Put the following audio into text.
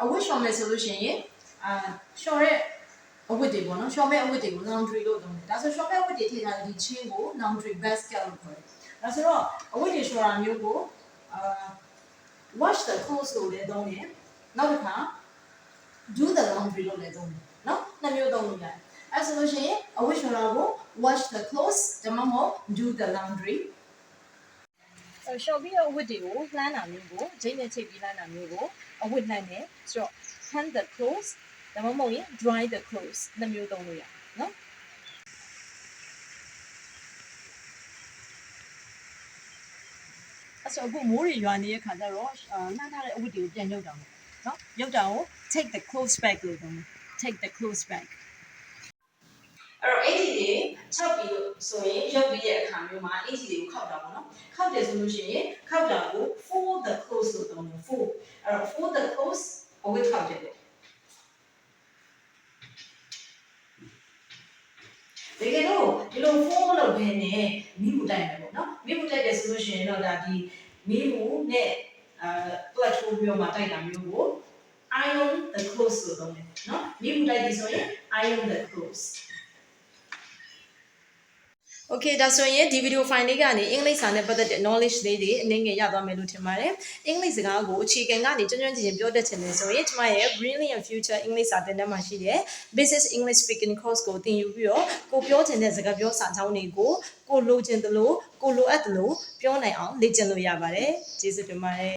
တော့အဝတ်လျှော်မယ်ဆိုလို့ရှိရင်အာလျှော်တဲ့အဝတ်တွေပေါ့နော်လျှော်မဲ့အဝတ်တွေကို laundry လို့သုံးတယ်ဒါဆိုလျှော်မဲ့အဝတ်တွေထည့်ထားတဲ့ဒီချင်းကို laundry basket လို့ခေါ်တယ်ဒါဆိုတော့အဝတ်တွေလျှော်တာမျိုးကိုအာ wash the clothes လို့လည်းသုံးတယ်နောက်တစ်ခါ do the laundry လို့လည်းသုံးတယ်နော်နှစ်မျိုးသုံးလို့ရတယ်အဲဆိုလို့ရှိရင်အဝတ်လျှော်တာကို wash the clothes ဒါမှမဟုတ် do the laundry အဲ ရှော့ပြီးတော့အဝတ်တွေကိုလှမ်းတာမျိုးကိုဂျိတ်နဲ့ချိတ်ပြီးလှမ်းတာမျိုးကိုအဝတ်လှမ်းတယ်ဆိုတော့ hang the clothes ဒါမှမဟုတ်ရင် dry the clothes နှစ်မျိုးသုံးလို့ရတယ်နော်အဲ့ဆိုအခုမိုးတွေရွာနေတဲ့ခါကျတော့အာလှမ်းထားတဲ့အဝတ်တွေကိုပြန်ရုပ်တာပေါ့နော်ရုပ်တာကို take the clothes back လို့သုံးတယ် take the clothes back အဲ့တော့ AT တွေ၆ပြီးလို့ဆိုရင်ရုပ်ပြီးတဲ့အခါမျိုးမှာ AT တွေကိုခောက်တာပေါ့နော် ခောက်တယ်ဆိုလို့ရှိရင်ခောက်တာကို for the clothes လို့သုံးတယ် for အဲ့တော့ for the clothes အဝတ်ခောက်တယ်ပေါ့တကယ်လို့ဒီလို for မလုပ်ဘဲနဲ့မိမှုတိုက်မယ်ပေါ့နော်မိမှုတိုက်တယ်ဆိုလို့ရှိရင်တော့ဒါဒီမိမှုနဲ့အာတွက်ထိုးပြီးတော့မှတိုက်တာမျိုးကို iron the clothes လို့သုံးတယ်နော်မိမှုတိုက်ပြီဆိုရင် iron the clothes Okay ဒါဆိုရင်ဒီဗီဒီယိုဖိုင်လေးကနေအင်္ဂလိပ်စာနဲ့ပတ်သက်တဲ့ knowledge လေးတွေအနည်းငယ်ရသွားမယ်လို့ထင်ပါတယ်။အင်္ဂလိပ်စကားကိုအခြေခံကနေကျွမ်းကျွမ်းကျင်ကျင်ပြောတတ်ချင်တယ်ဆိုရင်ကျမရဲ့ Brilliant Future အင်္ဂလိပ်စာသင်တန်းမှာရှိတဲ့ Business English Speaking Course ကိုသင်ယူပြီးတော့ကိုပြောချင်တဲ့စကားပြောစာကြောင်းတွေကိုကိုလိုချင်သလိုကိုလိုအပ်သလိုပြောနိုင်အောင်လေ့ကျင့်လို့ရပါတယ်။ကျေးဇူးတင်ပါတယ်